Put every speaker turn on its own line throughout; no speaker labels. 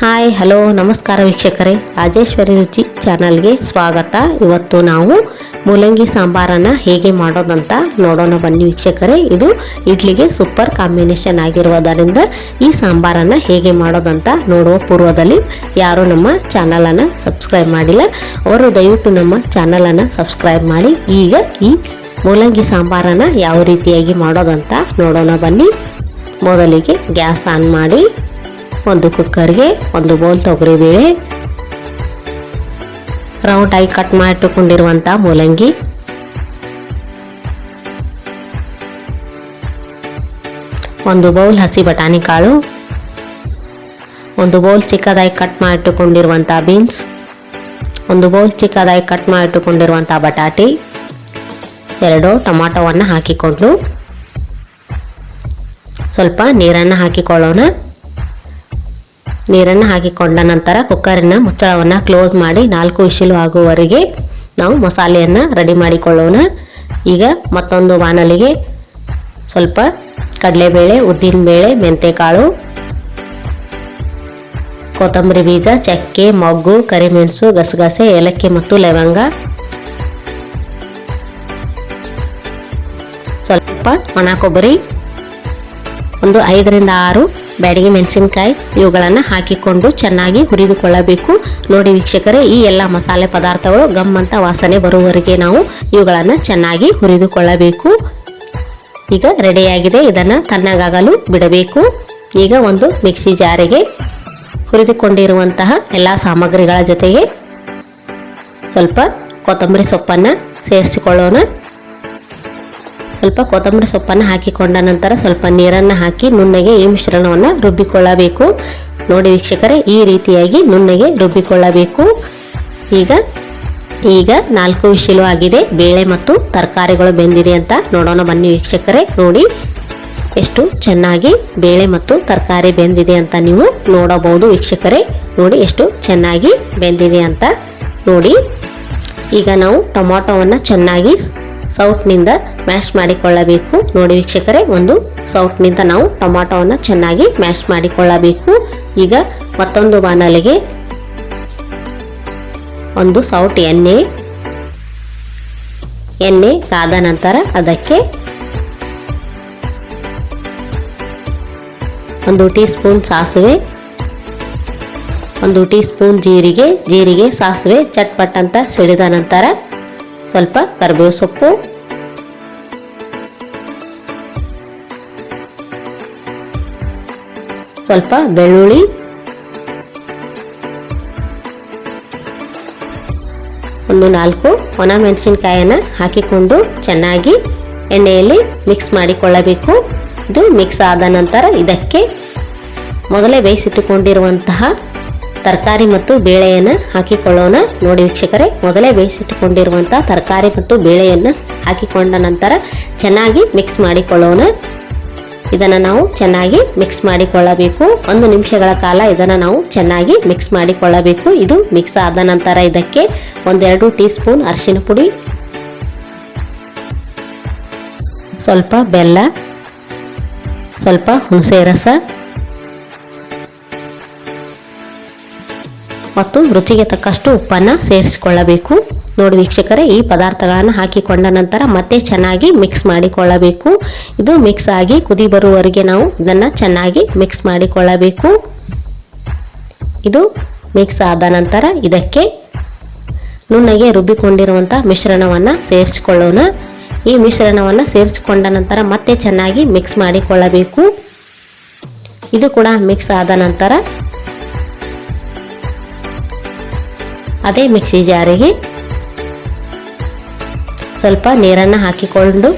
Hi hello ನಮಸ್ಕಾರ ವೀಕ್ಷಕರೇ. ರಾಜೇಶ್ವರಿ ರುಚಿ ಚಾನಲ್ಗೆ ಸ್ವಾಗತ. ಇವತ್ತು ನಾವು ಮೂಲಂಗಿ ಸಾಂಬಾರನ್ನು ಹೇಗೆ ಮಾಡೋದಂತ ನೋಡೋಣ ಬನ್ನಿ ವೀಕ್ಷಕರೇ. ಇದು ಇಡ್ಲಿಗೆ ಸೂಪರ್ ಕಾಂಬಿನೇಷನ್ ಆಗಿರುವುದರಿಂದ ಈ ಸಾಂಬಾರನ್ನು ಹೇಗೆ ಮಾಡೋದಂತ ನೋಡುವ ಪೂರ್ವದಲ್ಲಿ ಯಾರು ನಮ್ಮ ಚಾನಲನ್ನು ಸಬ್ಸ್ಕ್ರೈಬ್ ಮಾಡಿಲ್ಲ. ಅವರು ದಯವಿಟ್ಟು ನಮ್ಮ ಚಾನಲನ್ನು ಸಬ್ಸ್ಕ್ರೈಬ್ ಮಾಡಿ. ಈಗ ಈ ಮೂಲಂಗಿ ಸಾಂಬಾರನ್ನು ಯಾವ ರೀತಿಯಾಗಿ ಮಾಡೋದಂತ ನೋಡೋಣ ಬನ್ನಿ. ಮೊದಲಿಗೆ ಗ್ಯಾಸ್ ಆನ್ ಮಾಡಿ. ಒಂದು ಕುಕ್ಕರ್ಗೆ ಒಂದು ಬೌಲ್ ತೊಗರಿಬೇಳೆ ರೌಂಡ್ ಆಗಿ ಕಟ್ ಮಾಡಿಟ್ಟುಕೊಂಡಿರುವಂಥ ಮೂಲಂಗಿ, ಒಂದು ಬೌಲ್ ಹಸಿ ಬಟಾಣಿ ಕಾಳು, ಒಂದು ಬೌಲ್ ಚಿಕ್ಕದಾಗಿ ಕಟ್ ಮಾಡಿಟ್ಟುಕೊಂಡಿರುವಂಥ ಬೀನ್ಸ್ ಒಂದು ಬೌಲ್ ಚಿಕ್ಕದಾಗಿ ಕಟ್ ಮಾಡಿಟ್ಟುಕೊಂಡಿರುವಂಥ ಬಟಾಟಿ, ಎರಡು ಟೊಮಾಟೊವನ್ನು ಹಾಕಿಕೊಂಡು ಸ್ವಲ್ಪ ನೀರನ್ನು ಹಾಕಿಕೊಳ್ಳೋಣ. ನೀರನ್ನು ಹಾಕಿಕೊಂಡ ನಂತರ ಕುಕ್ಕರಿನ ಮುಚ್ಚಳವನ್ನು ಕ್ಲೋಸ್ ಮಾಡಿ ನಾಲ್ಕು ವಿಶಿಲು ಆಗುವವರೆಗೆ ನಾವು ಮಸಾಲೆಯನ್ನು ರೆಡಿ ಮಾಡಿಕೊಳ್ಳೋಣ. ಈಗ ಮತ್ತೊಂದು ಬಾಣಲಿಗೆ ಸ್ವಲ್ಪ ಕಡಲೆಬೇಳೆ, ಉದ್ದಿನಬೇಳೆ, ಮೆಂತೆಕಾಳು, ಕೊತ್ತಂಬರಿ ಬೀಜ, ಚಕ್ಕೆ, ಮೊಗ್ಗು, ಕರಿಮೆಣಸು, ಗಸಗಸೆ, ಏಲಕ್ಕಿ ಮತ್ತು ಲವಂಗ. ಸ್ವಲ್ಪ ಒಣ ಕೊಬ್ಬರಿ, ಒಂದು ಐದರಿಂದ ಆರು ಬ್ಯಾಡಿಗೆ ಮೆಣಸಿನಕಾಯಿ, ಇವುಗಳನ್ನು ಹಾಕಿಕೊಂಡು ಚೆನ್ನಾಗಿ ಹುರಿದುಕೊಳ್ಳಬೇಕು. ನೋಡಿ ವೀಕ್ಷಕರೇ, ಈ ಎಲ್ಲ ಮಸಾಲೆ ಪದಾರ್ಥಗಳು ಗಮ್ ಅಂತ ವಾಸನೆ ಬರುವವರೆಗೆ ನಾವು ಇವುಗಳನ್ನು ಚೆನ್ನಾಗಿ ಹುರಿದುಕೊಳ್ಳಬೇಕು. ಈಗ ರೆಡಿಯಾಗಿದೆ, ಇದನ್ನು ತಣ್ಣಗಾಗಲು ಬಿಡಬೇಕು. ಈಗ ಒಂದು ಮಿಕ್ಸಿ ಜಾರಿಗೆ ಹುರಿದುಕೊಂಡಿರುವಂತಹ ಎಲ್ಲ ಸಾಮಗ್ರಿಗಳ ಜೊತೆಗೆ ಸ್ವಲ್ಪ ಕೊತ್ತಂಬರಿ ಸೊಪ್ಪನ್ನು ಸೇರಿಸಿಕೊಳ್ಳೋಣ. ಸ್ವಲ್ಪ ಕೊತ್ತಂಬರಿ ಸೊಪ್ಪನ್ನು ಹಾಕಿಕೊಂಡ ನಂತರ ಸ್ವಲ್ಪ ನೀರನ್ನು ಹಾಕಿ ನುಣ್ಣಗೆ ಈ ಮಿಶ್ರಣವನ್ನು ರುಬ್ಬಿಕೊಳ್ಳಬೇಕು. ನೋಡಿ ವೀಕ್ಷಕರೇ, ಈ ರೀತಿಯಾಗಿ ನುಣ್ಣಗೆ ರುಬ್ಬಿಕೊಳ್ಳಬೇಕು. ಈಗ ಈಗ ನಾಲ್ಕು ವಿಶಿಲು ಆಗಿದೆ. ಬೇಳೆ ಮತ್ತು ತರಕಾರಿಗಳು ಬೆಂದಿದೆ ಅಂತ ನೋಡೋಣ ಬನ್ನಿ ವೀಕ್ಷಕರೇ. ನೋಡಿ, ಎಷ್ಟು ಚೆನ್ನಾಗಿ ಬೇಳೆ ಮತ್ತು ತರಕಾರಿ ಬೆಂದಿದೆ ಅಂತ ನೀವು ನೋಡಬಹುದು ವೀಕ್ಷಕರೇ. ನೋಡಿ, ಎಷ್ಟು ಚೆನ್ನಾಗಿ ಬೆಂದಿದೆ ಅಂತ. ನೋಡಿ, ಈಗ ನಾವು ಟೊಮೊಟೊವನ್ನು ಚೆನ್ನಾಗಿ ಸೌಟ್ನಿಂದ ಮ್ಯಾಶ್ ಮಾಡಿಕೊಳ್ಳಬೇಕು. ನೋಡಿ ವೀಕ್ಷಕರೇ, ಒಂದು ಸೌಟ್ನಿಂದ ನಾವು ಟೊಮಾಟೊವನ್ನು ಚೆನ್ನಾಗಿ ಮ್ಯಾಶ್ ಮಾಡಿಕೊಳ್ಳಬೇಕು. ಈಗ ಮತ್ತೊಂದು ಬಾನಲಿಗೆ ಒಂದು ಸೌಟ್ ಎಣ್ಣೆ ಎಣ್ಣೆ ಕಾದ ನಂತರ ಅದಕ್ಕೆ ಒಂದು ಟೀ ಸ್ಪೂನ್ ಸಾಸಿವೆ, ಒಂದು ಟೀ ಸ್ಪೂನ್ ಜೀರಿಗೆ ಜೀರಿಗೆ ಸಾಸಿವೆ ಚಟ್ಪಟ್ ಅಂತ ಸಿಡಿದ ನಂತರ ಸ್ವಲ್ಪ ಕರಿಬೇವು ಸೊಪ್ಪು. ಸ್ವಲ್ಪ ಬೆಳ್ಳುಳ್ಳಿ. ಒಂದು ನಾಲ್ಕು ಒಣ ಮೆಣಸಿನಕಾಯಿಯನ್ನ ಹಾಕಿಕೊಂಡು ಚೆನ್ನಾಗಿ ಎಣ್ಣೆಯಲ್ಲಿ ಮಿಕ್ಸ್ ಮಾಡಿಕೊಳ್ಳಬೇಕು. ಇದು ಮಿಕ್ಸ್ ಆದ ನಂತರ ಇದಕ್ಕೆ ಮೊದಲೇ ಬೇಯಿಸಿಟ್ಟುಕೊಂಡಿರುವಂತಹ ತರಕಾರಿ ಮತ್ತು ಬೇಳೆಯನ್ನು ಹಾಕಿಕೊಳ್ಳೋಣ. ನೋಡಿ ವೀಕ್ಷಕರೇ, ಮೊದಲೇ ಬೇಯಿಸಿಟ್ಟುಕೊಂಡಿರುವಂತಹ ತರಕಾರಿ ಮತ್ತು ಬೇಳೆಯನ್ನು ಹಾಕಿಕೊಂಡ ನಂತರ ಚೆನ್ನಾಗಿ ಮಿಕ್ಸ್ ಮಾಡಿಕೊಳ್ಳೋಣ. ಇದನ್ನು ನಾವು ಚೆನ್ನಾಗಿ ಮಿಕ್ಸ್ ಮಾಡಿಕೊಳ್ಳಬೇಕು. ಒಂದು ನಿಮಿಷಗಳ ಕಾಲ ಇದನ್ನು ನಾವು ಚೆನ್ನಾಗಿ ಮಿಕ್ಸ್ ಮಾಡಿಕೊಳ್ಳಬೇಕು. ಇದು ಮಿಕ್ಸ್ ಆದ ನಂತರ ಇದಕ್ಕೆ ಒಂದೆರಡು ಟೀ ಸ್ಪೂನ್ ಅರಿಶಿನ ಪುಡಿ, ಸ್ವಲ್ಪ ಬೆಲ್ಲ, ಸ್ವಲ್ಪ ಹುಣಸೆ ರಸ ಮತ್ತು ರುಚಿಗೆ ತಕ್ಕಷ್ಟು ಉಪ್ಪನ್ನು ಸೇರಿಸಿಕೊಳ್ಳಬೇಕು. ನೋಡಿ ವೀಕ್ಷಕರೇ, ಈ ಪದಾರ್ಥಗಳನ್ನು ಹಾಕಿಕೊಂಡ ನಂತರ ಮತ್ತೆ ಚೆನ್ನಾಗಿ ಮಿಕ್ಸ್ ಮಾಡಿಕೊಳ್ಳಬೇಕು. ಇದು ಮಿಕ್ಸ್ ಆಗಿ ಕುದಿ ಬರುವವರೆಗೆ ನಾವು ಇದನ್ನು ಚೆನ್ನಾಗಿ ಮಿಕ್ಸ್ ಮಾಡಿಕೊಳ್ಳಬೇಕು. ಇದು ಮಿಕ್ಸ್ ಆದ ನಂತರ ಇದಕ್ಕೆ ನುಣ್ಣಗೆ ರುಬ್ಬಿಕೊಂಡಿರುವಂಥ ಮಿಶ್ರಣವನ್ನು ಸೇರಿಸಿಕೊಳ್ಳೋಣ. ಈ ಮಿಶ್ರಣವನ್ನು ಸೇರಿಸಿಕೊಂಡ ನಂತರ ಮತ್ತೆ ಚೆನ್ನಾಗಿ ಮಿಕ್ಸ್ ಮಾಡಿಕೊಳ್ಳಬೇಕು. ಇದು ಕೂಡ ಮಿಕ್ಸ್ ಆದ ನಂತರ ಅದೇ ಮಿಕ್ಸಿ ಜಾರಿಗೆ ಸ್ವಲ್ಪ ನೀರನ್ನು ಹಾಕಿಕೊಂಡು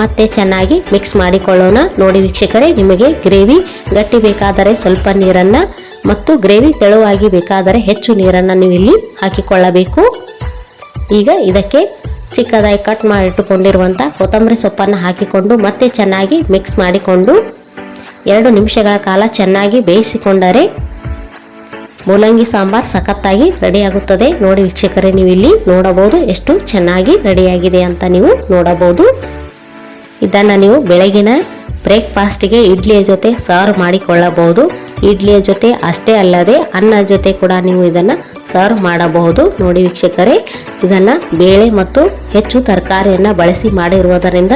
ಮತ್ತೆ ಚೆನ್ನಾಗಿ ಮಿಕ್ಸ್ ಮಾಡಿಕೊಳ್ಳೋಣ. ನೋಡಿ ವೀಕ್ಷಕರೇ, ನಿಮಗೆ ಗ್ರೇವಿ ಗಟ್ಟಿ ಬೇಕಾದರೆ ಸ್ವಲ್ಪ ನೀರನ್ನು ಮತ್ತು ಗ್ರೇವಿ ತೆಳುವಾಗಿ ಬೇಕಾದರೆ ಹೆಚ್ಚು ನೀರನ್ನು ನೀವು ಇಲ್ಲಿ ಹಾಕಿಕೊಳ್ಳಬೇಕು. ಈಗ ಇದಕ್ಕೆ ಚಿಕ್ಕದಾಗಿ ಕಟ್ ಮಾಡಿಟ್ಟುಕೊಂಡಿರುವಂಥ ಕೊತ್ತಂಬರಿ ಸೊಪ್ಪನ್ನು ಹಾಕಿಕೊಂಡು ಮತ್ತೆ ಚೆನ್ನಾಗಿ ಮಿಕ್ಸ್ ಮಾಡಿಕೊಂಡು ಎರಡು ನಿಮಿಷಗಳ ಕಾಲ ಚೆನ್ನಾಗಿ ಬೇಯಿಸಿಕೊಂಡರೆ ಮೂಲಂಗಿ ಸಾಂಬಾರ್ ಸಖತ್ತಾಗಿ ರೆಡಿಯಾಗುತ್ತದೆ. ನೋಡಿ ವೀಕ್ಷಕರೇ ನೀವು ಇಲ್ಲಿ ನೋಡಬಹುದು ಎಷ್ಟು ಚೆನ್ನಾಗಿ ರೆಡಿಯಾಗಿದೆ ಅಂತ ನೀವು ನೋಡಬಹುದು. ಇದನ್ನ ನೀವು ಬೆಳಗಿನ ಬ್ರೇಕ್ಫಾಸ್ಟ್ಗೆ ಇಡ್ಲಿಯ ಜೊತೆ ಸರ್ವ್ ಮಾಡಿಕೊಳ್ಳಬಹುದು. ಇಡ್ಲಿಯ ಜೊತೆ ಅಷ್ಟೇ ಅಲ್ಲದೆ ಅನ್ನ ಜೊತೆ ಕೂಡ ನೀವು ಇದನ್ನು ಸರ್ವ್ ಮಾಡಬಹುದು. ನೋಡಿ ವೀಕ್ಷಕರೇ, ಇದನ್ನು ಬೇಳೆ ಮತ್ತು ಹೆಚ್ಚು ತರಕಾರಿಯನ್ನು ಬಳಸಿ ಮಾಡಿರುವುದರಿಂದ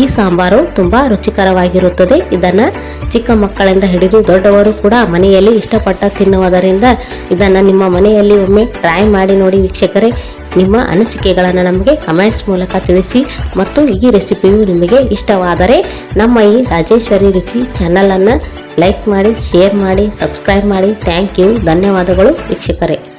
ಈ ಸಾಂಬಾರು ತುಂಬ ರುಚಿಕರವಾಗಿರುತ್ತದೆ. ಇದನ್ನು ಚಿಕ್ಕ ಮಕ್ಕಳಿಂದ ಹಿಡಿದು ದೊಡ್ಡವರು ಕೂಡ ಮನೆಯಲ್ಲಿ ಇಷ್ಟಪಟ್ಟು ತಿನ್ನುವುದರಿಂದ ಇದನ್ನು ನಿಮ್ಮ ಮನೆಯಲ್ಲಿ ಒಮ್ಮೆ ಟ್ರೈ ಮಾಡಿ ನೋಡಿ ವೀಕ್ಷಕರೇ ನಿಮ್ಮ ಅನಿಸಿಕೆಗಳನ್ನು ನಮಗೆ ಕಮೆಂಟ್ಸ್ ಮೂಲಕ ತಿಳಿಸಿ ಮತ್ತು ಈ ರೆಸಿಪಿಯು ನಿಮಗೆ ಇಷ್ಟವಾದರೆ ನಮ್ಮ ಈ ರಾಜೇಶ್ವರಿ ರುಚಿ ಚಾನಲನ್ನು ಲೈಕ್ ಮಾಡಿ ಶೇರ್ ಮಾಡಿ ಸಬ್ಸ್ಕ್ರೈಬ್ ಮಾಡಿ. ಥ್ಯಾಂಕ್ ಯು ಧನ್ಯವಾದಗಳು ವೀಕ್ಷಕರೇ.